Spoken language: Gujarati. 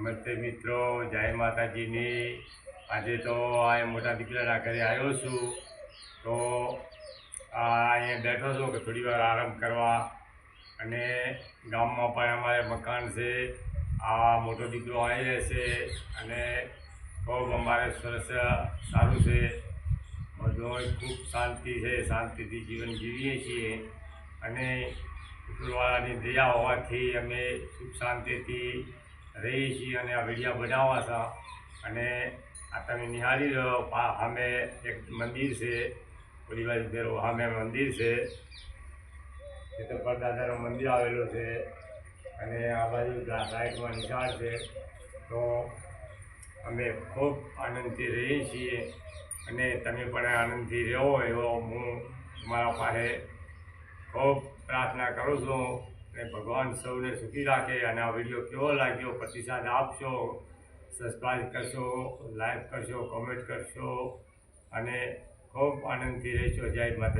નમસ્તે મિત્રો, જય માતાજીની. આજે તો આ મોટા દીકરાના ઘરે આવ્યો છું. તો આ અહીંયા બેઠો છું કે થોડી વાર આરામ કરવા. અને ગામમાં પણ અમારે મકાન છે. આ મોટો દીકરો આવી રહેશે અને ખૂબ અમારે સરસ સારું છે. બધું ખૂબ શાંતિ છે, શાંતિથી જીવન જીવીએ છીએ. અને ઉપરવાળાની દયા હોવાથી અમે સુખ શાંતિથી રહીએ છીએ અને આ વિડીયા બનાવવા છે અને આ તમે નિહાળી પા સામે એક મંદિર છે, ઓલી બાજુ સામે મંદિર છે. ચિત્તપર દાદાનું મંદિર આવેલું છે અને આ બાજુ સાઈડમાં નિશાળ છે. તો અમે ખૂબ આનંદથી રહીએ છીએ અને તમે પણ આનંદથી રહો એવો હું તમારા પાસે ખૂબ પ્રાર્થના કરું છું. અને ભગવાન સૌને સુખી રાખે અને આ વીડિયો કેવો લાગ્યો, પ્રતિસાદ આપશો સબસ્ક્રાઈબ કરશો લાઈક કરશો કોમેન્ટ કરશો, અને ખૂબ આનંદથી રહેશો. જય માતા